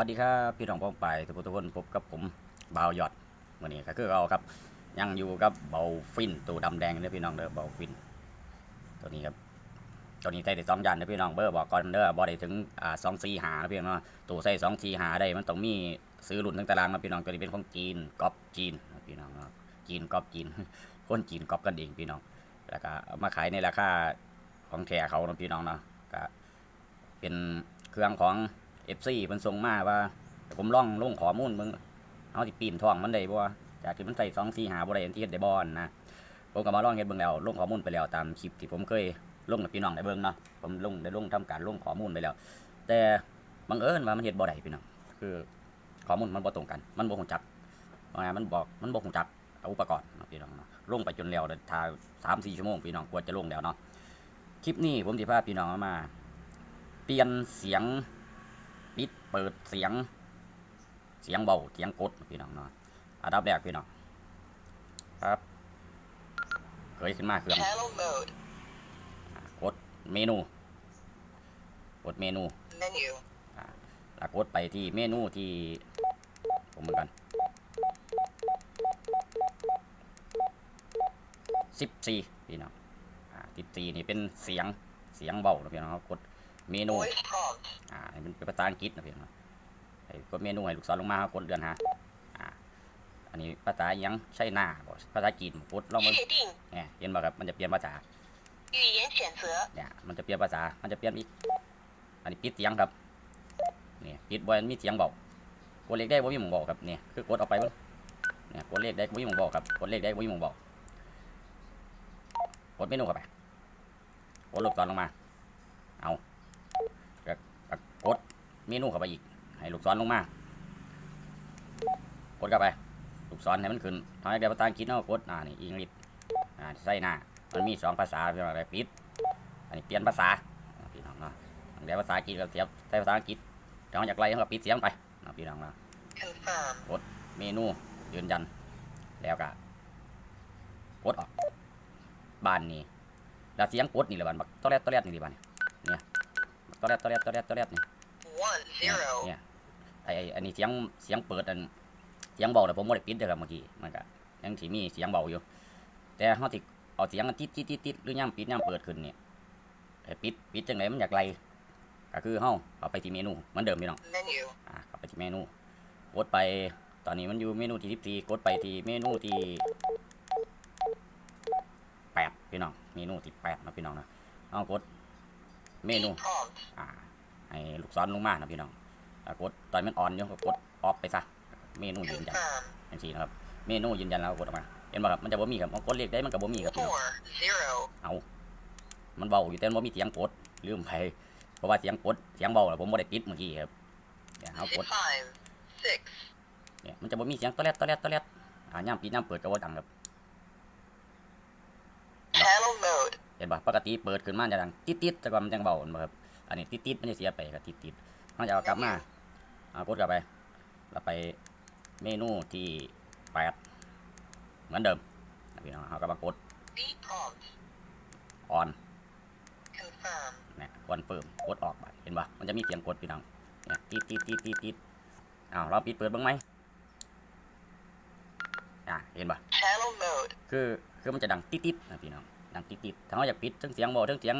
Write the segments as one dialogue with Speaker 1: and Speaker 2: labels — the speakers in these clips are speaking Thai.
Speaker 1: วัสดีครับพี่น้องพ้องไปทุกทุกคนพบกับผมบ่าวยอดวันนี้ก็คือเราครับยังอยู่กับเบาฟินตัวดำแดงเนี่ยพี่น้องเด้อเบาฟิน ตัวนี้ครับตัวนี้ใส่ได้สองยันนะพี่น้องเบอร์บอกก่อนเด้อบอได้ถึงอ่าสองสี่หานะพี่น้องเนาะตัวใส่สองสี่หาได้มันต้องมีซื้อรุ่นตั้งตารางนะพี่น้องตัวนี้เป็นของจีนก๊อปจีนนะพี่น้องจีนก๊อปจีน คนจีนก๊อปกันเองพี่น้อง แล้วก็มาขายในราคาของแท้เขานะพี่น้องเนาะก็เป็นเครื่องของ เอฟซีเพิ่นส่งมาว่าผมล่องลงขอมูลมึงเอาสิปีนท้องมันได้บ่จากที่มันใส่2 4 5บ่ได้อันที่เฮ็ดได้บ่นั่นะผมก็มาล่องเฮ็ดเบิ่งแล้วลงข้อมูลไปแล้วตามคลิปที่ผมเคยลงกับพี่น้องได้เบิ่งเนาะผมลงได้ลงทำการลงข้อมูลไปแล้ว แต่บังเอิญว่ามันเฮ็ดบ่ได้พี่น้องคือข้อมูลมันบ่ตรงกัน มันบ่ฮู้จักว่าไงมันบอกมันบ่ฮู้จักเอาอุปกรณ์พี่น้องเนาะลงไปจนแล้วเดี๋ยวถ่าย3 4ชั่วโมงพี่น้องกว่าจะลงแล้วเนาะคลิปนี้ผมสิพาพี่น้องเอามา เปลี่ยนเสียง ปิดเปิดเสียง เสียงเบาเสียงกดพี่น้องเนาะอันดับแรกพี่น้องครับเคยขึ้นมาเครื่อง
Speaker 2: Channel mode.
Speaker 1: กดเมนู กดเมนู
Speaker 2: Menu.
Speaker 1: แล้วกดไปที่เมนูที่ผมเหมือนกันสิบสี่พี่น้องสิบสี่นี่เป็นเสียงเสียงเบานะพี่น้องครับกด เมนู อ่าเป็นภาษาอังกฤษนะเพียงนะไอ้กดเมนูให้ลูกศรลงมากดเดือนฮะอ่า อันนี้ภาษายังใช่หน้าภาษาจีนกดลองมั
Speaker 2: น
Speaker 1: เนี่ยเอียนบ่ครับ มันจะเปลี่ยนภาษาเนี่ยมันจะเปลี่ยนภาษา มันจะเปลี่ยนอีก อันนี้ปิดเสียงครับเนี่ยปิดบ่มันมีเสียงบอกดเลขได้บ่มีมองบอกครับเนี่ยคือกดออกไปบ่เนี่ยกดเลขได้บ่มีมองบอกครับกดเลขได้บ่มีมองบอกกดเมนูเข้าไปกดลบก่อนลงมา เอา เมนูเข้าไปอีก ให้ลูกศรลงมากดเข้าไป ลูกศรให้มันขึ้นทำให้ได้ภาษาอังกฤษเนาะกดอ่านี่อังกฤษอ่าใส่หน้ามันมีสองภาษาพี่น้องอะไรปิดอันนี้เปลี่ยนภาษาอ่าพี่น้องเนาะอันเดียวภาษาอังกฤษก็เสียบใส่ภาษาอังกฤษจังจากไรเขาก็ปิดเสียงไปเนาะพี่น้องเนาะ
Speaker 2: Confirm.
Speaker 1: เมนูยืนยันแล้วก็กดออกบ้านนี้แล้วเสียงกดนี่แหละบ้านบักตอแรดตอแรดนี่ดิบ้านเนี่ยเนี่ยบักตอแรดตอแรดตอแรดตอแรดนี่
Speaker 2: One
Speaker 1: เนี่ย
Speaker 2: zero.
Speaker 1: เนี่ยไอ้ไอ้อันนี้เสียงเสียงเปิดอันเสียงเบาแต่ผมไม่ได้ปิดเด้อครับเมื่อกี้มันก็ยังที่มีเสียงเบาอยู่ แต่เขาติเอาเสียงอันติดติดติดติดหรือย่ำปิดย่ำเปิดขึ้นเนี่ยไอ้ปิดปิดจังไหนมันอยากไล่ก็คือเฮาเอาไปที่เมนูเหมือนเดิมพี่น้อง
Speaker 2: Menu.
Speaker 1: อ่ากลับไปที่เมนูกดไปตอนนี้มันอยู่เมนูที่สิบสี่กดไปที่เมนูที่แปดพี่น้องเมนูที่แปดนะพี่น้องนะเอากดเมนู
Speaker 2: Prompt.
Speaker 1: อ่า ให้ลูกศรลงมานะพี่น้องแล้วกดตอนมันออนอยู่ก็กดออฟไปซะเมนูยืนยัน
Speaker 2: Confirm.
Speaker 1: อย่างนี้นะครับ เมนูยืนยันแล้วกดออกมาเห็นป่ะครับมันจะบ่มีครับมันกดเลขได้มันก็บ่มีครับพี่น้อง
Speaker 2: Four zero.
Speaker 1: เอามันเบาอยู่แต่มันบ่มีเสียงกดลืมไปเพราะว่าเสียงกดเสียงเบาน่ะผมบ่ได้ปิดเมื่อกี้ครับเดี๋ยวเอากด
Speaker 2: Five six.
Speaker 1: เนี่ยมันจะบ่มีเสียงตอแรดตอแรดตอแรดอ่าย่ำปิดย่ำเปิดก็บ่ดังครับ
Speaker 2: Channel mode.
Speaker 1: เห็นป่ะปกติเปิดขึ้นมาจะดังติดติดๆแต่ว่ามันจังเบาเห็นบ่ครับ อันนี้ติดติดๆมันจะเสียไปครับติดติดๆมันจะเอากลับมาเอากดกลับไปแล้วไปเมนูที่แปดเหมือนเดิมนะพี่น้องเอากลับมากด
Speaker 2: B prompt.
Speaker 1: ออน
Speaker 2: Confirm.
Speaker 1: เนี่ยคอนเฟิร์มกดออกไปเห็นป่ะมันจะมีเสียงกดพี่น้องเนี่ยติดติดติดติดติดอ้าวเราปิดเปิดบ้างไหมอะเห็นป่ะ
Speaker 2: Channel mode.
Speaker 1: คือคือมันจะดังติดติดนะพี่น้องดังติดติดถ้าเราอยากปิดทั้งเสียงเบาทั้งเสียง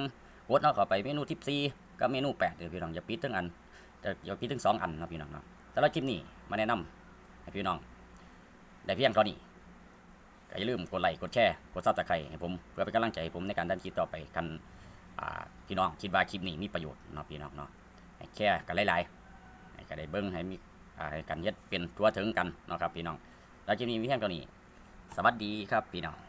Speaker 1: กดเราเข้าไปเมนูทิปซี กับเมนูแปดเลยพี่น้องอย่าปิดทั้งอันจะอย่าปิดทั้งสองอันนะพี่น้องเนาะแต่ละคลิปนี้มาแนะนำให้พี่น้อง ได้เพียงเท่านี้ก็อย่าลืมกดไลค์กดแชร์กดซับสไครต์ให้ผมเพื่อเป็นกำลังใจให้ผมในการดันคลิปต่อไปกันพี่น้องคิดว่าคลิปนี้มีประโยชน์เนาะพี่น้องเนาะแชร์กันหลายๆให้ก็ได้เบิ้งให้มีอ่าให้กันเฮ็ดเป็นทั่วถึงกันเนาะครับพี่น้องแล้วคลิปนี้มีเพียงเท่านี้ สวัสดีครับพี่น้อง